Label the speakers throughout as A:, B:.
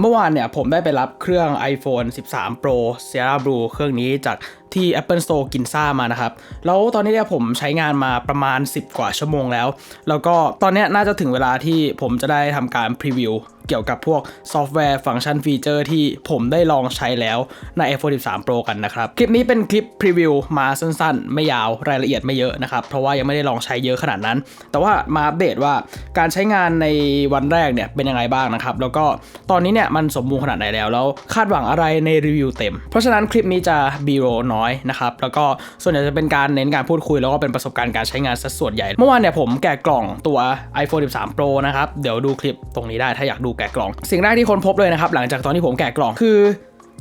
A: เมื่อวานเนี่ยผมได้ไปรับเครื่อง iPhone 13 Pro Sierra Blue เครื่องนี้จาก ที่ Apple Store กินซ่ามานะครับ แล้วตอนนี้เนี่ยผมใช้งานมาประมาณ 10 กว่าชั่วโมงแล้ว แล้วก็ตอนนี้น่าจะถึงเวลาที่ผมจะได้ทำการพรีวิวเกี่ยวกับพวกซอฟต์แวร์ฟังก์ชันฟีเจอร์ที่ผมได้ลองใช้แล้วใน iPhone 13 Pro กันนะครับ คลิปนี้เป็นคลิปพรีวิวมาสั้นๆ ไม่ยาวรายละเอียดไม่เยอะนะครับ เพราะว่ายังไม่ได้ลองใช้เยอะขนาดนั้น แต่ว่ามาอัปเดตว่าการใช้งานในวันแรกเนี่ยเป็นยังไงบ้างนะครับ แล้วก็ตอนนี้เนี่ยมันสมบูรณ์ขนาดไหนแล้ว แล้วคาดหวังอะไรในรีวิวเต็ม เพราะฉะนั้นคลิปนี้จะบีโรน้อยนะครับแล้วก็ส่วนใหญ่จะเป็นการเน้นการพูดคุย แล้วก็เป็นประสบการณ์การใช้งานซะส่วนใหญ่ เมื่อวานเนี่ยผมแกะกล่องตัว iPhone 13 Pro นะครับเดี๋ยวดูคลิปตรงนี้ได้ถ้าอยากดูแกะกล่อง สิ่งแรกที่คนพบเลยนะครับหลังจากตอนที่ผมแกะกล่องคือ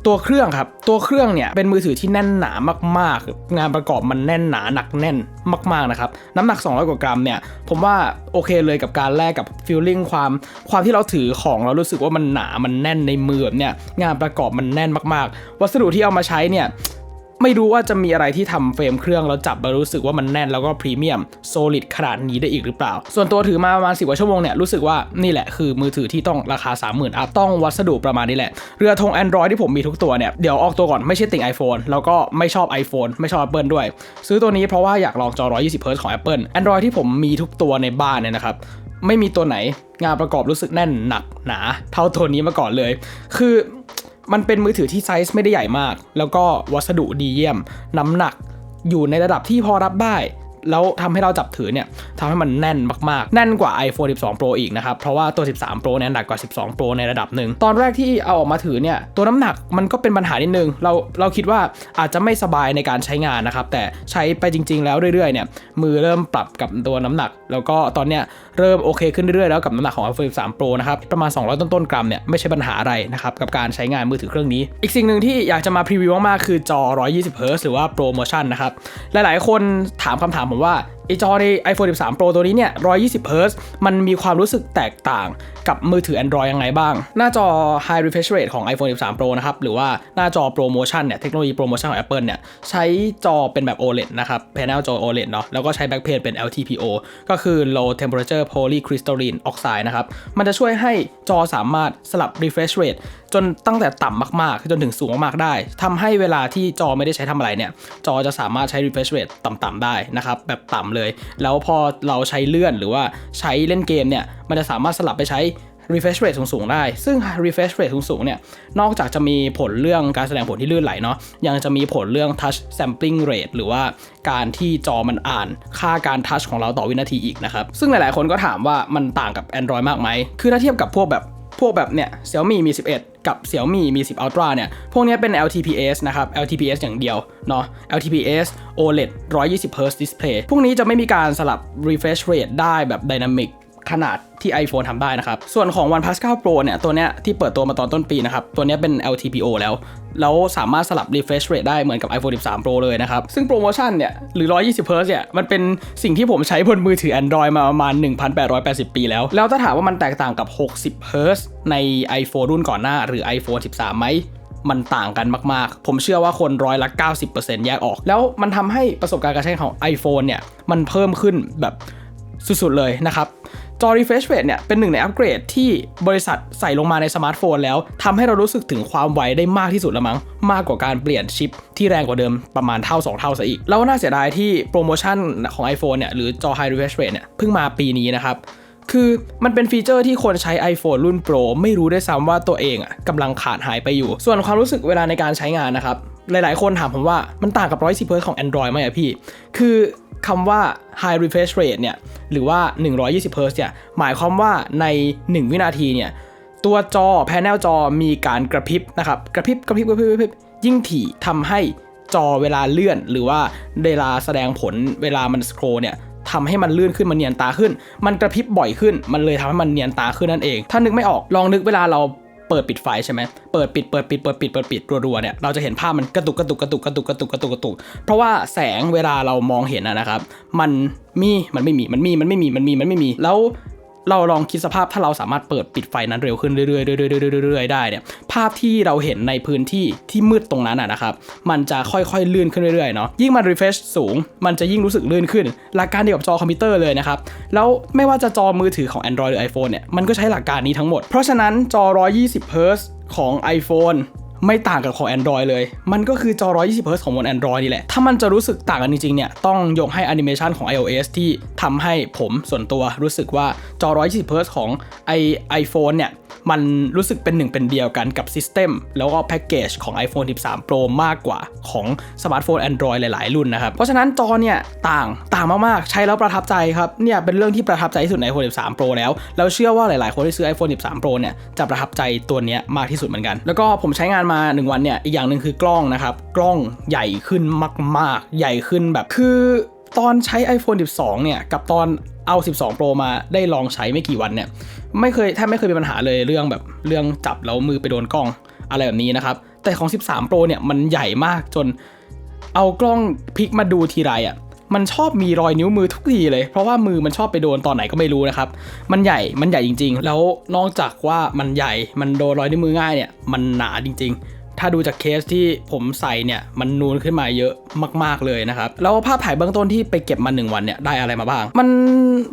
A: ตัวเครื่องครับ ตัวเครื่องเนี่ยเป็นมือถือที่แน่นหนามากๆ งานประกอบมันแน่นหนาหนักแน่นมากๆนะครับ น้ำหนัก 200 กว่ากรัมเนี่ย ผมว่าโอเคเลยกับการแลกกับฟีลลิ่งความความที่เราถือของเรารู้สึกว่ามันหนา มันแน่นในมือแบบเนี่ย งานประกอบมันแน่นมากๆ วัสดุที่เอามาใช้เนี่ย ไม่รู้ว่าจะมีอะไรที่ทำเฟรมเครื่องแล้วจับแล้วรู้สึกว่ามันแน่นแล้วก็พรีเมียมโซลิดขนาดนี้ได้อีกหรือเปล่า ส่วนตัวถือมาประมาณสิบกว่าชั่วโมงเนี่ยรู้สึกว่านี่แหละคือมือถือที่ต้องราคา 30,000อัพต้องวัสดุประมาณนี้แหละ เรือธง Android ที่ผมมีทุกตัวเนี่ยเดี๋ยวออกตัวก่อนไม่ใช่ติ่ง iPhone แล้วก็ไม่ชอบ iPhone ไม่ชอบ Apple ด้วย ซื้อตัวนี้เพราะว่าอยากลองจอ 120 Hz ของ Apple Android ที่ผมมีทุกตัวในบ้านเนี่ยนะครับไม่มีตัวไหนงานประกอบรู้สึกแน่นหนักหนา เท่าตัวนี้มาก่อนเลย คือ มันเป็นมือถือที่ไซส์ไม่ได้ใหญ่มาก แล้วก็วัสดุดีเยี่ยม น้ำหนักอยู่ในระดับที่พอรับได้ แล้วทำให้เราจับถือเนี่ยทำให้มันแน่นมากๆ แน่นกว่า iPhone 12 Pro อีกนะครับ เพราะว่าตัว 13 Pro เนี่ยหนักกว่า 12 Pro ในระดับหนึ่ง ตอนแรกที่เอาออกมาถือเนี่ย ตัวน้ำหนักมันก็เป็นปัญหานิดนึง เราเราคิดว่าอาจจะไม่สบายในการใช้งานนะครับ แต่ใช้ไปจริง ๆ แล้วเรื่อยๆ เนี่ย มือเริ่มปรับกับตัวน้ำหนัก แล้วก็ตอนเนี้ยเริ่มโอเคขึ้นเรื่อยๆ แล้วกับน้ำหนักของ iPhone 13 Pro นะครับ ประมาณ 200 ต้นๆ กรัมเนี่ยไม่ใช่ปัญหาอะไรนะครับกับการใช้งานมือถือเครื่องนี้ อีกสิ่งหนึ่งที่อยากจะมาพรีวิวมากๆคือจอ 120 Hz หรือว่า Pro Motion นะครับหลายๆ คนถามคำถามผมว่าไอจอใน iPhone 13 Pro ตัวนี้เนี่ย 120 Hz มันมีความรู้สึกแตกต่างกับมือถือ Android ยังไงบ้าง หน้าจอ High Refresh Rate ของ iPhone 13 Pro นะครับ หรือว่าหน้าจอ Pro Motion เนี่ย เทคโนโลยี Pro Motion ของ Apple เนี่ย ใช้จอเป็นแบบ OLED นะครับ panel จอ OLED เนาะ แล้วก็ใช้ backplane เป็น LTPO ก็คือ Low Temperature Polycrystalline Oxide นะครับ มันจะช่วยให้จอสามารถสลับ refresh rate จนตั้งแต่ต่ำมากๆ จนถึงสูงมากๆ ได้ทำให้เวลาที่จอไม่ได้ใช้ทำอะไรเนี่ย จอจะสามารถใช้ refresh rate ต่ำๆได้นะครับ แบบต่ำเลยแล้วพอเราใช้เลื่อนหรือว่าใช้เล่นเกมเนี่ย มันจะสามารถสลับไปใช้ refresh rate สูงๆได้ ซึ่ง refresh rate สูงๆเนี่ย นอกจากจะมีผลเรื่องการแสดงผลที่ลื่นไหลเนาะ ยังจะมีผลเรื่อง touch sampling rate หรือว่าการที่จอมันอ่าน ค่าการ touch ของเราต่อวินาทีอีกนะครับ ซึ่งหลายๆคนก็ถามว่ามันต่างกับ Android มากไหม คือถ้าเทียบกับพวกแบบพวกแบบเนี่ย Xiaomi มี11 กับ Xiaomi Mi 10 Ultra เนี่ย พวกนี้เป็น LTPS นะครับ LTPS อย่างเดียวเนาะ LTPS OLED 120 Hz display พวกนี้จะไม่มีการสลับ refresh rate ได้แบบ dynamic ขนาดที่ iPhone ทำได้นะครับ ส่วนของ OnePlus 9 Pro เนี่ย ตัวเนี้ยที่เปิดตัวมาตอนต้นปีนะครับ ตัวเนี้ยเป็น LTPO แล้ว แล้วสามารถสลับ refresh rate ได้เหมือนกับ iPhone 13 Pro เลยนะครับ ซึ่งโปรโมชั่นเนี่ย หรือ 120 Hz เนี่ย มันเป็นสิ่งที่ผมใช้บนมือถือ Android มาประมาณ 1,880 ปีแล้ว แล้วถ้าถามว่ามันแตกต่างกับ 60 Hz ใน iPhone รุ่นก่อนหน้าหรือ iPhone 13 ไหมมันต่างกันมาก ๆ ผมเชื่อว่าคนร้อยละ 90%แยกออก แล้วมันทำให้ประสบการณ์การใช้ของ iPhone เนี่ย มันเพิ่มขึ้นแบบสุด ๆ เลยนะครับ จอ refresh rate เนี่ยเป็นหนึ่งในอัปเกรดที่บริษัทใส่ลงมาในสมาร์ทโฟนแล้วทำให้เรารู้สึกถึงความไวได้มากที่สุดล้วมั้ง มากกว่าการเปลี่ยนชิปที่แรงกว่าเดิมประมาณเท่า 2 เท่าซะอีก แล้วน่าเสียดายที่โปรโมชั่นของ iPhone เนี่ยหรือจอ high refresh rate เนี่ยเพิ่งมาปีนี้นะครับคือมันเป็นฟีเจอร์ที่คนใช้ iPhone รุ่น Pro ไม่รู้ได้วยซ้ำว่าตัวเองอะกำลังขาดหายไปอยู่ ส่วนความรู้สึกเวลาในการใช้งานนะครับ หลายๆ คนถามผมว่ามันต่างกับ 110 Hz ของ Android ไหมอะพี่ คือคำว่า high refresh rate เนี่ย หรือว่า 120 Hz เนี่ย หมายความว่าใน 1 วินาทีเนี่ย ตัวจอแผงจอมีการกระพริบนะครับ กระพริบ กระพริบ กระพริบกระพริบ ยิ่งถี่ทำให้จอเวลาเลื่อน หรือว่าเวลาแสดงผลเวลามันสครอเนี่ยทำให้มันลื่นขึ้นมันเนียนตาขึ้น มันกระพริบบ่อยขึ้น มันเลยทำให้มันเนียนตาขึ้นนั่นเอง ถ้านึกไม่ออกลองนึกเวลาเรา เปิดปิดไฟใช่ไหมเปิดปิดเปิดปิดเปิดปิดเปิดปิดรัวๆเนี่ยเราจะเห็นภาพมันกระตุกกระตุกกระตุกกระตุกกระตุกกระตุกกระตุกเพราะว่าแสงเวลาเรามองเห็นนะครับ มันมีมันไม่มีมันมีมันไม่มีมันมีมันไม่มีแล้ว เราลองคิดสภาพถ้าเราสามารถเปิดปิดไฟนั้นเร็วขึ้นเรื่อยๆเรื่อยๆเรื่อยๆได้เนี่ยภาพที่เราเห็นในพื้นที่ที่มืดตรงนั้นอะนะครับมันจะค่อยๆลื่นขึ้นเรื่อยๆเนาะยิ่งมัน refresh สูง มันจะยิ่งรู้สึกลื่นขึ้น หลักการเดียวกับจอคอมพิวเตอร์เลยนะครับแล้วไม่ว่าจะจอมือถือของ Android หรือ iPhone เนี่ยมันก็ใช้หลักการนี้ทั้งหมด เพราะฉะนั้นจอ 120 Hz ของ iPhone ไม่ต่างกับของ Android เลย มันก็คือจอ 120 Hz ของบน Android นี่แหละ ถ้ามันจะรู้สึกต่างกันจริงๆเนี่ย ต้องยกให้แอนิเมชันของ iOS ที่ทำให้ผมส่วนตัวรู้สึกว่าจอ 120 Hz ของ i iPhone เนี่ย มันรู้สึกเป็นหนึ่งเป็นเดียวกันกับซิสเต็มแล้วก็แพ็กเกจของ iPhone 13 Pro มากกว่าของสมาร์ทโฟน Android หลาย ๆ รุ่นนะครับ เพราะฉะนั้นจอเนี่ยต่างต่างมาก ๆ ใช้แล้วประทับใจครับ เนี่ยเป็นเรื่องที่ประทับใจที่สุดใน iPhone 13 Pro แล้วแล้วเชื่อว่าหลาย ๆ คนที่ซื้อ iPhone 13 Pro เนี่ยจะประทับใจตัวนี้มากที่สุดเหมือนกัน แล้วก็ผมใช้งานมา 1 วันเนี่ยอีกอย่างหนึ่งคือกล้องนะครับกล้องใหญ่ขึ้นมาก ๆ ใหญ่ขึ้นแบบคือ ตอนใช้ iPhone 12 เนี่ย กับตอนเอา 12 Pro มาได้ลองใช้ไม่กี่วันเนี่ย ไม่เคยแทบไม่เคยมีปัญหาเลยเรื่องแบบเรื่องจับแล้วมือไปโดนกล้องอะไรแบบนี้นะครับ แต่ของ 13 Pro เนี่ยมันใหญ่มากจนเอากล้องพลิกมาดูทีไรอะมันชอบมีรอยนิ้วมือทุกทีเลย เพราะว่ามือมันชอบไปโดนตอนไหนก็ไม่รู้นะครับ มันใหญ่ มันใหญ่จริง ๆ แล้วนอกจากว่ามันใหญ่ มันโดนรอยนิ้วมือง่ายเนี่ย มันหนาจริง ๆ ถ้าดูจากเคสที่ผมใส่เนี่ยมันนูนขึ้นมาเยอะมาก ๆเลยนะครับแล้วภาพถ่ายเบื้องต้นที่ไปเก็บมา 1 วันเนี่ยได้อะไรมาบ้าง มัน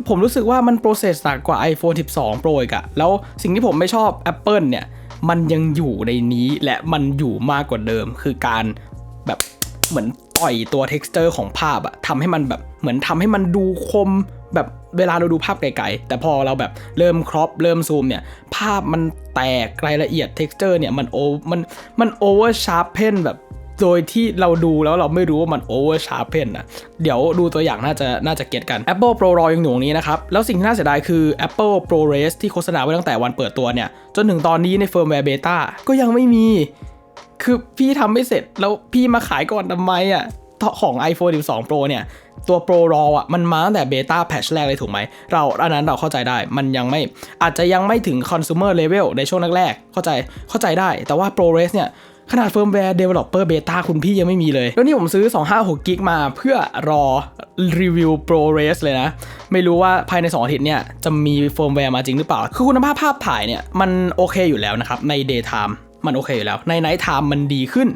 A: ผมรู้สึกว่ามันโปรเซสหนักกว่า iPhone 12 Pro อีกอะแล้วสิ่งที่ผมไม่ชอบ Apple เนี่ยมันยังอยู่ในนี้และมันอยู่มากกว่าเดิม คือการแบบเหมือนต่อยตัว texture ของภาพอะทำให้มันแบบเหมือนทำให้มันดูคม แบบเวลาเราดูภาพไกลๆ แต่พอเราแบบเริ่มครอปเริ่มซูมเนี่ย ภาพมันแตกรายละเอียด texture เนี่ย มันโอมันมันโอเวอร์ชาร์เพนแบบโดยที่เราดูแล้วเราไม่รู้ว่ามันโอเวอร์ชาร์เพนนะเดี๋ยวดูตัวอย่างน่าจะน่าจะเก็ตกัน Apple Pro RAW ยังอยู่ตรงนี้นะครับ แล้วสิ่งที่น่าเสียดายคือ Apple ProRes ที่โฆษณาไว้ตั้งแต่วันเปิดตัวเนี่ย จนถึงตอนนี้ในเฟิร์มแวร์เบต้าก็ยังไม่มี คือพี่ทำไม่เสร็จแล้วพี่มาขายก่อนทำไมอะของ iPhone 12 Pro เนี่ย ตัว Pro RAW อะมันมาตั้งแต่เบต้าแพชแรกเลยถูกไหม เราอันนั้นเราเข้าใจได้ มันยังไม่อาจจะยังไม่ถึง consumer level ในช่วงแรกๆเข้าใจเข้าใจได้ แต่ว่า ProRes เนี่ยขนาดเฟิร์มแวร์ Developer Beta คุณพี่ยังไม่มีเลย แล้วนี่ผมซื้อ 256กิกมาเพื่อรอรีวิว ProRes เลยนะ ไม่รู้ว่าภายใน 2 อาทิตย์เนี่ย จะมีเฟิร์มแวร์มาจริงหรือเปล่า คือคุณภาพภาพถ่ายเนี่ย มันโอเคอยู่แล้วนะครับ ใน Daytime มันโอเคอยู่แล้ว ใน Night Time มันดีขึ้น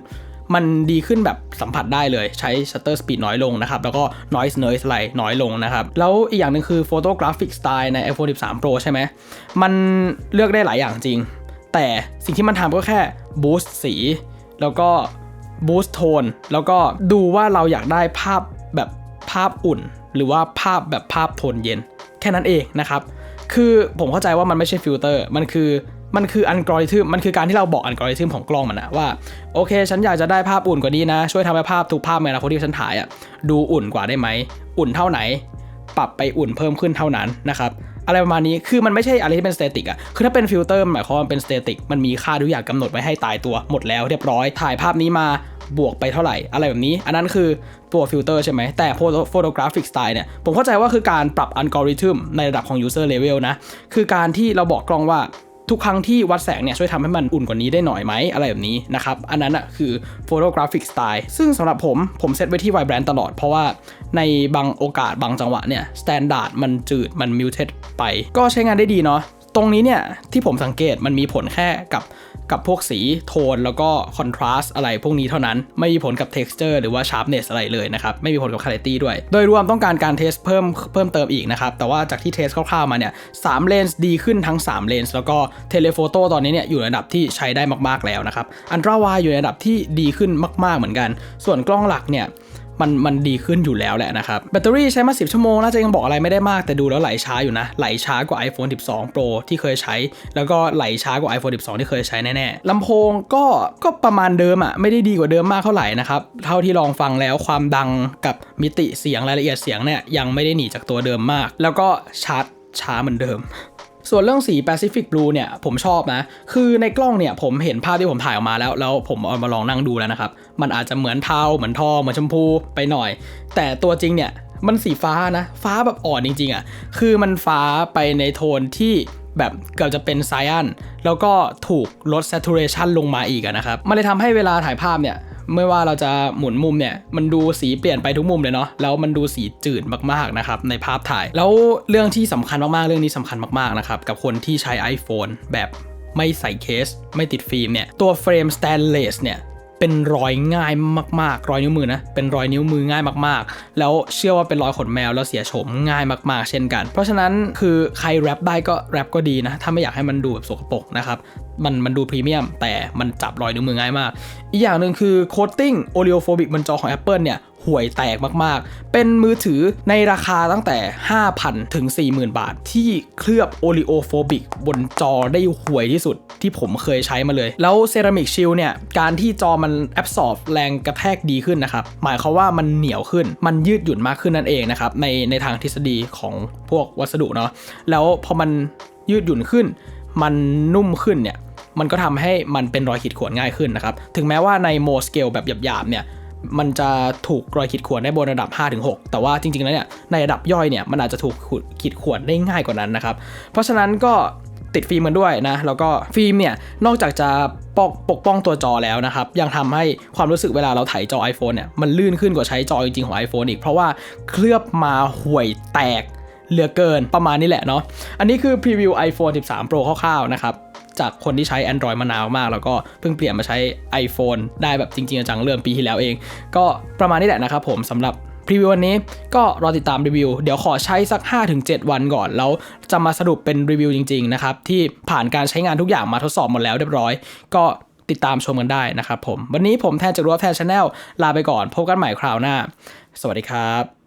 A: มันดีขึ้นแบบสัมผัสได้เลยใช้ shutter speed น้อยลงนะครับ แล้วก็ noise noise อะไรน้อยลงนะครับ แล้วอีกอย่างหนึ่งคือ photographic style ใน iPhone 13 Pro ใช่ไหม มันเลือกได้หลายอย่างจริง แต่สิ่งที่มันทำก็แค่ boost สี แล้วก็บูสต์โทนแล้วก็ดูว่าเราอยากได้ภาพแบบภาพอุ่น หรือว่าภาพแบบภาพโทนเย็น แค่นั้นเองนะครับ คือผมเข้าใจว่ามันไม่ใช่ฟิลเตอร์ มันคือ มันคืออัลกอริทึมมันคือการที่เราบอกอัลกอริทึมของกล้องมันนะว่า โอเค ฉันอยากจะได้ภาพอุ่นกว่านี้นะ ช่วยทำให้ภาพทุกภาพในอนาคตที่ฉันถ่ายอะดูอุ่นกว่าได้ไหม อุ่นเท่าไหน ปรับไปอุ่นเพิ่มขึ้นเท่านั้นนะครับอะไรประมาณนี้ คือมันไม่ใช่อะไรที่เป็นสเตติกอะคือถ้าเป็นฟิลเตอร์หมายความว่าเป็นสเตติก มันมีค่าทุกอย่างกำหนดไว้ให้ตายตัวหมดแล้วเรียบร้อย ถ่ายภาพนี้มาบวกไปเท่าไหร่ อะไรแบบนี้ อันนั้นคือตัวฟิลเตอร์ใช่ไหม แต่โฟโตกราฟิกสไตล์เนี่ย ผมเข้าใจว่าคือการปรับอัลกอริทึมในระดับของ user level นะ คือการที่เราบอกกล้องว่า ทุกครั้งที่วัดแสงเนี่ยช่วยทำให้มันอุ่นกว่านี้ได้หน่อยไหมอะไรแบบนี้นะครับ อันนั้นอะคือ photographic style ซึ่งสำหรับผมผมเซตไว้ที่ vibrant ตลอด เพราะว่าในบางโอกาสบางจังหวะเนี่ยสแตนดาร์ดมันจืดมัน muted ไป ก็ใช้งานได้ดีเนาะตรงนี้เนี่ยที่ผมสังเกตมันมีผลแค่กับ กับพวกสีโทนแล้วก็คอนทราสอะไรพวกนี้เท่านั้น ไม่มีผลกับ texture หรือว่า sharpness อะไรเลยนะครับ ไม่มีผลกับ clarity ด้วย โดยรวมต้องการการเทสเพิ่มเพิ่มเติมอีกนะครับ แต่ว่าจากที่เทสคร่าวๆมาเนี่ยสามเลนส์ดีขึ้นทั้ง 3 เลนส์แล้วก็เทเลโฟโต้ตอนนี้เนี่ยอยู่ในระดับที่ใช้ได้มากๆแล้วนะครับอันตราวายอยู่ในระดับที่ดีขึ้นมาก ๆเหมือนกัน ส่วนกล้องหลักเนี่ย มันมันดีขึ้นอยู่แล้วแหละนะครับ แบตเตอรี่ใช้มา 10 ชั่วโมง น่าจะยังบอกอะไรไม่ได้มากแต่ดูแล้วไหลช้าอยู่นะ ไหลช้ากว่า iPhone 12 Pro ที่เคยใช้ แล้วก็ไหลช้ากว่า iPhone 12 ที่เคยใช้แน่ๆลำโพงก็ก็ประมาณเดิมอะ่ะไม่ได้ดีกว่าเดิมมากเท่าไหร่นะครับ เท่าที่ลองฟังแล้วความดังกับมิติเสียงรายละเอียดเสียงเนี่ยยังไม่ได้หนีจากตัวเดิมมาก แล้วก็ชาร์จช้าเหมือนเดิม ส่วนเรื่องสี Pacific Blue เนี่ยผมชอบนะ คือในกล้องเนี่ยผมเห็นภาพที่ผมถ่ายออกมาแล้ว แล้วผมเอามาลองนั่งดูแล้วนะครับ มันอาจจะเหมือนเทาเหมือนทองเหมือนชมพูไปหน่อย แต่ตัวจริงเนี่ยมันสีฟ้านะ ฟ้าแบบอ่อนจริงๆอะ่ะ คือมันฟ้าไปในโทนที่แบบเกือบจะเป็นไซอันแล้วก็ถูกลด saturation ลงมาอีกอะนะครับ มันเลยทำให้เวลาถ่ายภาพเนี่ย ไม่ว่าเราจะหมุนมุมเนี่ยมันดูสีเปลี่ยนไปทุกมุมเลยเนาะแล้วมันดูสีจืดมากๆนะครับในภาพถ่าย แล้วเรื่องที่สำคัญมากๆเรื่องนี้สำคัญมากๆนะครับกับคนที่ใช้ iPhone แบบไม่ใส่เคส ไม่ติดฟิล์มเนี่ยตัวเฟรมสแตนเลสเนี่ย เป็นรอยง่ายมากๆ รอยนิ้วมือนะ เป็นรอยนิ้วมือง่ายมากๆ แล้วเชื่อว่าเป็นรอยขนแมวแล้วเสียโฉมง่ายมาก ๆ เช่นกัน เพราะฉะนั้นคือใครแรปได้ก็แรปก็ดีนะ ถ้าไม่อยากให้มันดูแบบสกปรกนะครับ มันมันดูพรีเมียมแต่มันจับรอยนิ้วมือง่ายมาก อีกอย่างหนึ่งคือโคตติ้งโอเลโอโฟบิกบนจอของ Apple เนี่ย ห่วยแตกมากๆ เป็นมือถือในราคาตั้งแต่ 5,000 ถึง 40,000 บาท ที่เคลือบโอ e ิโอโฟบิกบนจอได้ห่วยที่สุดที่ผมเคยใช้มาเลย แล้วเซรามิกชิลเนี่ย การที่จอมันแอบสอบแรงกระแทกดีขึ้นนะครับ หมายความว่ามันเหนียวขึ้น มันยืดหยุ่นมากขึ้นนั่นเองนะครับ ในในทางทฤษฎีของพวกวัสดุเนาะ แล้วพอมันยืดหยุ่นขึ้น มันนุ่มขึ้นเนี่ย มันก็ทำให้มันเป็นรอยขีดข่วนง่ายขึ้นนะครับ ถึงแม้ว่าในโมสเกลแบบหยาบๆเนี่ย มันจะถูกรอยขีดข่วนได้บนระดับ 5-6 แต่ว่าจริงๆแล้วเนี่ยในระดับย่อยเนี่ยมันอาจจะถูกขีดข่วนได้ง่ายกว่านั้นนะครับ เพราะฉะนั้นก็ติดฟิล์มมันด้วยนะ แล้วก็ฟิล์มเนี่ยนอกจากจะปกปกป้องตัวจอแล้วนะครับ ยังทำให้ความรู้สึกเวลาเราถ่ายจอ iPhone เนี่ยมันลื่นขึ้นกว่าใช้จอจริงๆของ iPhone อีก เพราะว่าเคลือบมาห่วยแตกเหลือเกินประมาณนี้แหละเนาะ อันนี้คือพรีวิว iPhone 13 Pro คร่าวๆนะครับ จากคนที่ใช้ Android มานานมาก แล้วก็เพิ่งเปลี่ยนมาใช้ iPhone ได้แบบจริง ๆ จังเริ่มปีที่แล้วเอง ก็ประมาณนี้แหละนะครับผมสำหรับพรีวิววันนี้ก็รอติดตามรีวิว เดี๋ยวขอใช้สัก 5-7 วันก่อน แล้วจะมาสรุปเป็นรีวิวจริง ๆ นะครับ ที่ผ่านการใช้งานทุกอย่างมาทดสอบหมดแล้วเรียบร้อย ก็ติดตามชมกันได้นะครับผม วันนี้ผมแทนจากรัวแทนชาแนลลาไปก่อน พบกันใหม่คราวหน้า สวัสดีครับ